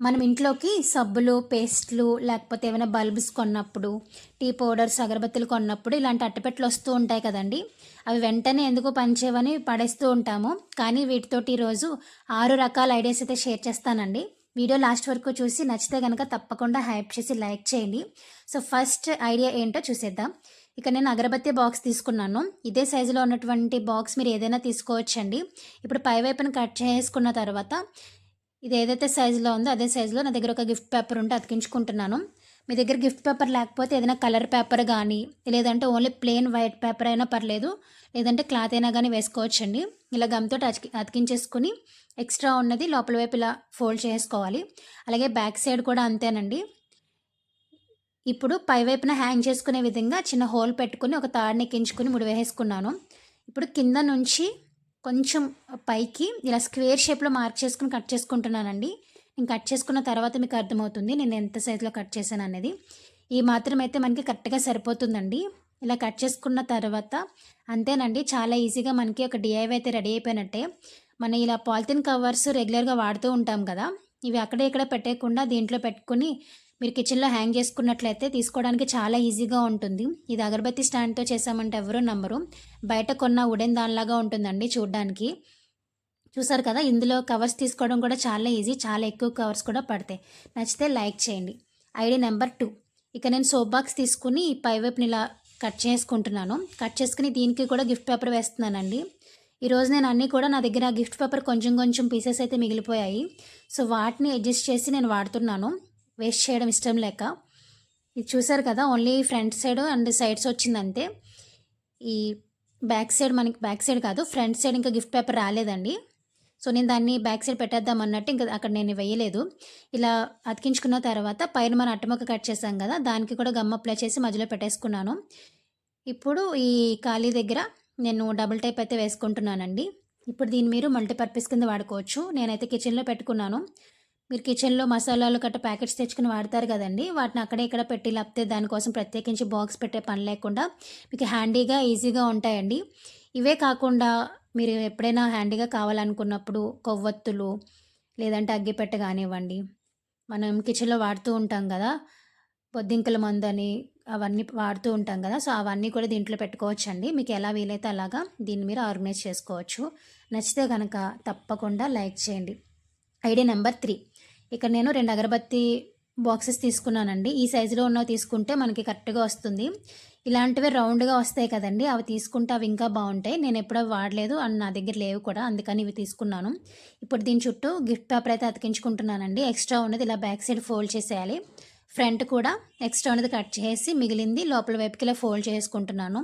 మనం ఇంట్లోకి సబ్బులు పేస్ట్లు లేకపోతే ఏమైనా బల్బ్స్ కొన్నప్పుడు టీ పౌడర్స్ అగరబత్తులు కొన్నప్పుడు ఇలాంటి అట్టపెట్టలు వస్తూ ఉంటాయి కదండి. అవి వెంటనే ఎందుకు పనిచేయవని పడేస్తూ ఉంటాము. కానీ వీటితోటి ఈరోజు ఆరు రకాల ఐడియాస్ అయితే షేర్ చేస్తానండి. వీడియో లాస్ట్ వరకు చూసి నచ్చితే కనుక తప్పకుండా హైప్ చేసి లైక్ చేయండి. సో ఫస్ట్ ఐడియా ఏంటో చూసేద్దాం. ఇక నేను అగరబత్తి బాక్స్ తీసుకున్నాను. ఇదే సైజులో ఉన్నటువంటి బాక్స్ మీరు ఏదైనా తీసుకోవచ్చండి. ఇప్పుడు పై వైపున కట్ చేసుకున్న తర్వాత ఇది ఏదైతే సైజులో ఉందో అదే సైజులో నా దగ్గర ఒక గిఫ్ట్ పేపర్ ఉంటే అతికించుకుంటున్నాను. మీ దగ్గర గిఫ్ట్ పేపర్ లేకపోతే ఏదైనా కలర్ పేపర్ కానీ లేదంటే ఓన్లీ ప్లెయిన్ వైట్ పేపర్ అయినా పర్లేదు. లేదంటే క్లాత్ అయినా కానీ వేసుకోవచ్చండి. ఇలా గమ్తో అతికి అతికించేసుకుని ఎక్స్ట్రా ఉన్నది లోపల వైపు ఇలా ఫోల్డ్ చేసుకోవాలి. అలాగే బ్యాక్ సైడ్ కూడా అంతేనండి. ఇప్పుడు పై వైపున హ్యాంగ్ చేసుకునే విధంగా చిన్న హోల్ పెట్టుకుని ఒక తాడుని ఎక్కించుకుని ముడివేసుకున్నాను ఇప్పుడు కింద నుంచి కొంచెం పైకి ఇలా స్క్వేర్ షేప్లో మార్క్ చేసుకుని కట్ చేసుకుంటున్నానండి. నేను కట్ చేసుకున్న తర్వాత మీకు అర్థమవుతుంది నేను ఎంత సైజులో కట్ చేశాను అనేది. ఈ మాత్రం అయితే మనకి కరెక్ట్గా సరిపోతుందండి. ఇలా కట్ చేసుకున్న తర్వాత అంతేనండి చాలా ఈజీగా మనకి ఒక డిఐవై అయితే రెడీ అయిపోయినట్టే. మనం ఇలా పాలిథిన్ కవర్స్ రెగ్యులర్గా వాడుతూ ఉంటాం కదా ఇవి అక్కడే ఇక్కడ పెట్టేయకుండా దీంట్లో పెట్టుకుని మీరు కిచెన్లో హ్యాంగ్ చేసుకున్నట్లయితే తీసుకోవడానికి చాలా ఈజీగా ఉంటుంది. ఇది అగరబత్తి స్టాండ్తో చేసామంటే ఎవరు నమ్మరు. బయట కొన్న ఉడెన్ దానిలాగా ఉంటుందండి చూడడానికి. చూసారు కదా ఇందులో కవర్స్ తీసుకోవడం కూడా చాలా ఈజీ చాలా ఎక్కువ కవర్స్ కూడా పడతాయి. నచ్చితే లైక్ చేయండి. ఐడి నెంబర్ టూ ఇక నేను సోప్ బాక్స్ తీసుకుని పైవైపుని ఇలా కట్ చేసుకుంటున్నాను. కట్ చేసుకుని దీనికి కూడా గిఫ్ట్ పేపర్ వేస్తున్నానండి. ఈరోజు నేను అన్నీ కూడా నా దగ్గర గిఫ్ట్ పేపర్ కొంచెం కొంచెం పీసెస్ అయితే మిగిలిపోయాయి. సో వాటిని అడ్జస్ట్ చేసి నేను వాడుతున్నాను. వేస్ట్ చేయడం ఇష్టం లేక. ఇది చూసారు కదా only front side and sides వచ్చిందంతే ఈ బ్యాక్ సైడ్ మనకి బ్యాక్ సైడ్ కాదు ఫ్రంట్ సైడ్ ఇంకా గిఫ్ట్ పేపర్ రాలేదండి. సో నేను దాన్ని బ్యాక్ సైడ్ పెట్టేద్దాం అన్నట్టు ఇంకా అక్కడ నేను వేయలేదు. ఇలా అతికించుకున్న తర్వాత పైన మన అట్టముక్క కట్ చేసాం కదా దానికి కూడా గమ్ అప్లై చేసి మధ్యలో పెట్టేసుకున్నాను. ఇప్పుడు ఈ ఖాళీ దగ్గర నేను డబుల్ టైప్ అయితే వేసుకుంటున్నానండి. ఇప్పుడు దీన్ని మీరు మల్టీపర్పస్ కింద వాడుకోవచ్చు. నేనైతే కిచెన్లో పెట్టుకున్నాను. మీరు కిచెన్లో మసాలాలు కట్ట ప్యాకెట్స్ తెచ్చుకుని వాడతారు కదండి. వాటిని అక్కడే ఇక్కడ పెట్టి లేకపోతే దానికోసం ప్రత్యేకించి బాక్స్ పెట్టే పని లేకుండా మీకు హ్యాండీగా ఈజీగా ఉంటాయండి. ఇవే కాకుండా మీరు ఎప్పుడైనా హ్యాండీగా కావాలనుకున్నప్పుడు కొవ్వొత్తులు లేదంటే అగ్గిపెట్ట కానివ్వండి. మనం కిచెన్లో వాడుతూ ఉంటాం కదా. బొద్దింకల మందని అవన్నీ వాడుతూ ఉంటాం కదా. సో అవన్నీ కూడా దీంట్లో పెట్టుకోవచ్చు అండి మీకు ఎలా వీలైతే అలాగా దీన్ని మీరు ఆర్గనైజ్ చేసుకోవచ్చు. నచ్చితే కనుక తప్పకుండా లైక్ చేయండి. Idea number three. ఇక్కడ నేను రెండు అగరబత్తి బాక్సెస్ తీసుకున్నానండి. ఈ సైజులో ఉన్నవి తీసుకుంటే మనకి కరెక్ట్గా వస్తుంది. ఇలాంటివి రౌండ్గా వస్తాయి కదండి. అవి తీసుకుంటే అవి ఇంకా బాగుంటాయి. నేను ఎప్పుడో వాడలేదు. అండ్ నా దగ్గర లేవు కూడా. అందుకని ఇవి తీసుకున్నాను. ఇప్పుడు దీని చుట్టూ గిఫ్ట్ పేపర్ అయితే అతికించుకుంటున్నానండి. ఎక్స్ట్రా ఉన్నది ఇలా బ్యాక్ సైడ్ ఫోల్డ్ చేసేయాలి. ఫ్రంట్ కూడా ఎక్స్ట్రా ఉన్నది కట్ చేసి మిగిలింది లోపల వైపుకి ఇలా ఫోల్డ్ చేసుకుంటున్నాను.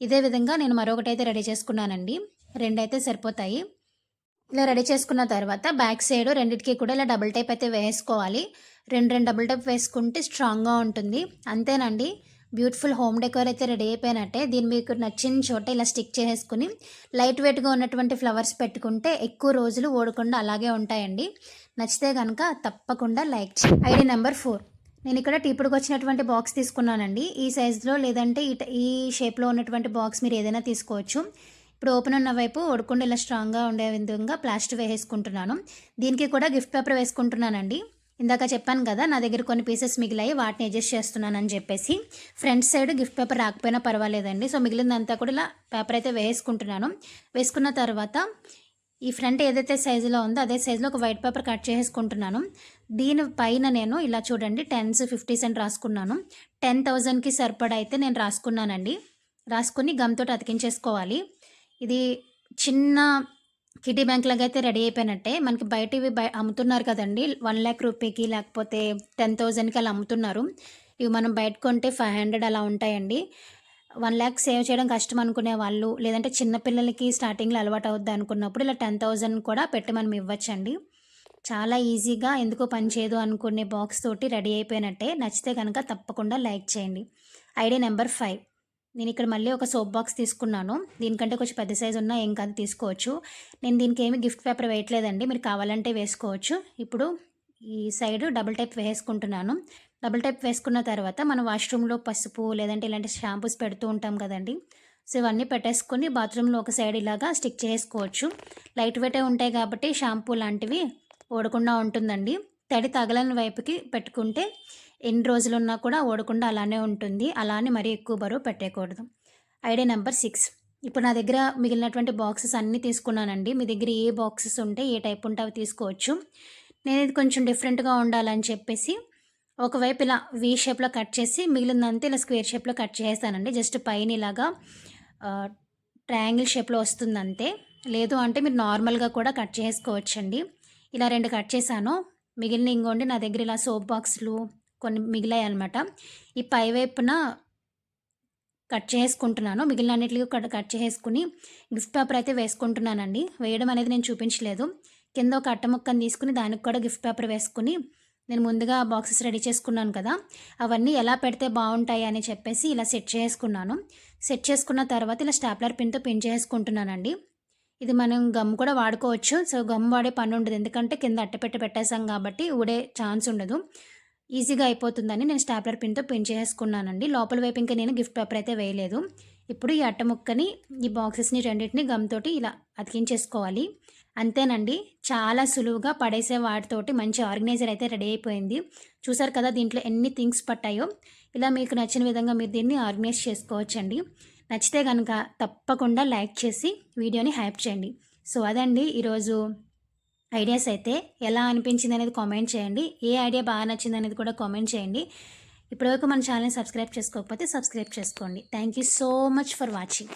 ఇదే విధంగా నేను మరొకటి అయితే రెడీ చేసుకున్నానండి. రెండైతే సరిపోతాయి. ఇలా రెడీ చేసుకున్న తర్వాత బ్యాక్ సైడ్ రెండింటికి కూడా ఇలా డబుల్ టైప్ అయితే వేసుకోవాలి. రెండు రెండు డబుల్ టైప్ వేసుకుంటే స్ట్రాంగ్గా ఉంటుంది. అంతేనండి. బ్యూటిఫుల్ హోమ్ డెకోర్ అయితే రెడీ అయిపోయినట్టే. దీన్ని మీకు నచ్చిన చోట ఇలా స్టిక్ చేసుకుని లైట్ వెయిట్గా ఉన్నటువంటి ఫ్లవర్స్ పెట్టుకుంటే ఎక్కువ రోజులు ఓడకుండా అలాగే ఉంటాయండి. నచ్చితే కనుక తప్పకుండా లైక్ ఐడి నెంబర్ ఫోర్. నేను ఇక్కడ టీపుడుకు వచ్చినటువంటి బాక్స్ తీసుకున్నానండి. ఈ సైజులో లేదంటే ఈ ఈ షేప్లో ఉన్నటువంటి బాక్స్ మీరు ఏదైనా తీసుకోవచ్చు. ఇప్పుడు ఓపెన్ ఉన్న వైపు ఒడకుండా ఇలా స్ట్రాంగ్గా ఉండే విధంగా ప్లాస్టర్ వేసుకుంటున్నాను దీనికి కూడా గిఫ్ట్ పేపర్ వేసుకుంటున్నానండి. ఇందాక చెప్పాను కదా నా దగ్గర కొన్ని పీసెస్ మిగిలాయి వాటిని అడ్జస్ట్ చేస్తున్నానని చెప్పేసి. ఫ్రంట్ సైడ్ గిఫ్ట్ పేపర్ రాకపోయినా పర్వాలేదండి. సో మిగిలిందంతా కూడా ఇలా పేపర్ అయితే వేసుకుంటున్నాను. వేసుకున్న తర్వాత ఈ ఫ్రంట్ ఏదైతే సైజులో ఉందో అదే సైజులో ఒక వైట్ పేపర్ కట్ చేసుకుంటున్నాను దీని పైన నేను ఇలా చూడండి టెన్స్ ఫిఫ్టీస్ అని రాసుకున్నాను. టెన్ థౌజండ్కి సరిపడా అయితే నేను రాసుకున్నానండి. రాసుకుని గమ్తో అతికించేసుకోవాలి. ఇది చిన్న కిటీ బ్యాంక్ లాగా అయితే రెడీ అయిపోయినట్టే. మనకి బయట ఇవి బయ అమ్ముతున్నారు కదండి. వన్ ల్యాక్ రూపీకి లేకపోతే టెన్ థౌజండ్కి అలా అమ్ముతున్నారు. ఇవి మనం బయట కొంటే ఫైవ్ హండ్రెడ్ అలా ఉంటాయండి. వన్ ల్యాక్ సేవ్ చేయడం కష్టం అనుకునే వాళ్ళు లేదంటే చిన్నపిల్లలకి స్టార్టింగ్లో అలవాటు అవుద్ది అనుకున్నప్పుడు ఇలా టెన్ థౌజండ్ కూడా పెట్టి మనం ఇవ్వచ్చండి. చాలా ఈజీగా ఎందుకో పని చేయదు అనుకునే బాక్స్ తోటి రెడీ అయిపోయినట్టే. నచ్చితే కనుక తప్పకుండా లైక్ చేయండి. Idea number five. నేను ఇక్కడ మళ్ళీ ఒక సోప్ బాక్స్ తీసుకున్నాను. దీనికంటే కొంచెం పెద్ద సైజు ఉన్నా ఏం కాదు తీసుకోవచ్చు. నేను దీనికి ఏమి గిఫ్ట్ పేపర్ వేయట్లేదండి. మీరు కావాలంటే వేసుకోవచ్చు. ఇప్పుడు ఈ సైడ్ డబుల్ టైప్ వేసుకుంటున్నాను. డబుల్ టైప్ వేసుకున్న తర్వాత మనం వాష్రూమ్లో పసుపు లేదంటే ఇలాంటి షాంపూస్ పెడుతూ ఉంటాం కదండి. సో ఇవన్నీ పెట్టేసుకొని బాత్రూంలో ఒక సైడ్ ఇలాగా స్టిక్ చేసుకోవచ్చు. లైట్ వెయిటే ఉంటాయి కాబట్టి షాంపూ లాంటివి ఓడకుండా ఉంటుందండి. తడి తగలని వైపుకి పెట్టుకుంటే ఎన్ని రోజులున్నా కూడా ఓడకుండా అలానే ఉంటుంది. అలానే మరీ ఎక్కువ బరువు పెట్టకూడదు ఐడియా నెంబర్ సిక్స్. ఇప్పుడు నా దగ్గర మిగిలినటువంటి బాక్సెస్ అన్నీ తీసుకున్నానండి. మీ దగ్గర ఏ బాక్సెస్ ఉంటే ఏ టైప్ ఉంటే అవి తీసుకోవచ్చు. నేను ఇది కొంచెం డిఫరెంట్గా ఉండాలని చెప్పేసి ఒకవైపు ఇలా వీ షేప్లో కట్ చేసి మిగిలినంతా ఇలా స్క్వేర్ షేప్లో కట్ చేస్తానండి జస్ట్ పైన ఇలాగా ట్రయాంగిల్ షేప్లో వస్తుంది అంతే లేదు అంటే మీరు నార్మల్గా కూడా కట్ చేసుకోవచ్చండి. ఇలా రెండు కట్ చేశాను. మిగిలిన ఇంకోండి నా దగ్గర ఇలా సోప్ బాక్స్లు కొన్ని మిగిలాయి అనమాట ఈ పై వైపున కట్ చేసుకుంటున్నాను మిగిలిన అన్నిటికీ కట్ కట్ చేసుకుని గిఫ్ట్ పేపర్ అయితే వేసుకుంటున్నానండి. వేయడం అనేది నేను చూపించలేదు. కింద ఒక అట్ట ముక్కని తీసుకుని దానికి కూడా గిఫ్ట్ పేపర్ వేసుకుని నేను ముందుగా బాక్సెస్ రెడీ చేసుకున్నాను కదా. అవన్నీ ఎలా పెడితే బాగుంటాయి అని చెప్పేసి ఇలా సెట్ చేసుకున్నాను సెట్ చేసుకున్న తర్వాత ఇలా స్టాప్లర్ పిన్తో పిన్ చేసుకుంటున్నానండి ఇది మనం గమ్ కూడా వాడుకోవచ్చు. సో గమ్ వాడే పని ఉండదు. ఎందుకంటే కింద అట్టపెట్టి పెట్టేసాం కాబట్టి ఊడే ఛాన్స్ ఉండదు. ఈజీగా అయిపోతుందని నేను స్టాప్లర్ పిన్తో పిన్ చేసుకున్నానండి. లోపల వైపు ఇంకా నేను గిఫ్ట్ పేపర్ అయితే వేయలేదు. ఇప్పుడు ఈ అట్ట ముక్కని ఈ బాక్సెస్ని రెండింటిని గమ్ తోటి ఇలా అతికించేసుకోవాలి. అంతేనండి. చాలా సులువుగా పడేసే వాటితోటి మంచి ఆర్గనైజర్ అయితే రెడీ అయిపోయింది. చూసారు కదా దీంట్లో ఎన్ని థింగ్స్ పట్టాయో. ఇలా మీకు నచ్చిన విధంగా మీరు దీన్ని ఆర్గనైజ్ చేసుకోవచ్చండి. నచ్చితే కనుక తప్పకుండా లైక్ చేసి వీడియోని హ్యాప్ చేయండి. సో అదండి ఈరోజు ఐడియాస్ అయితే ఎలా అనిపించింది అనేది కామెంట్ చేయండి. ఏ ఐడియా బాగా నచ్చింది అనేది కూడా కామెంట్ చేయండి. ఇప్పటివరకు మన ఛానల్ని సబ్స్క్రైబ్ చేసుకోకపోతే సబ్స్క్రైబ్ చేసుకోండి. Thank you so much for watching.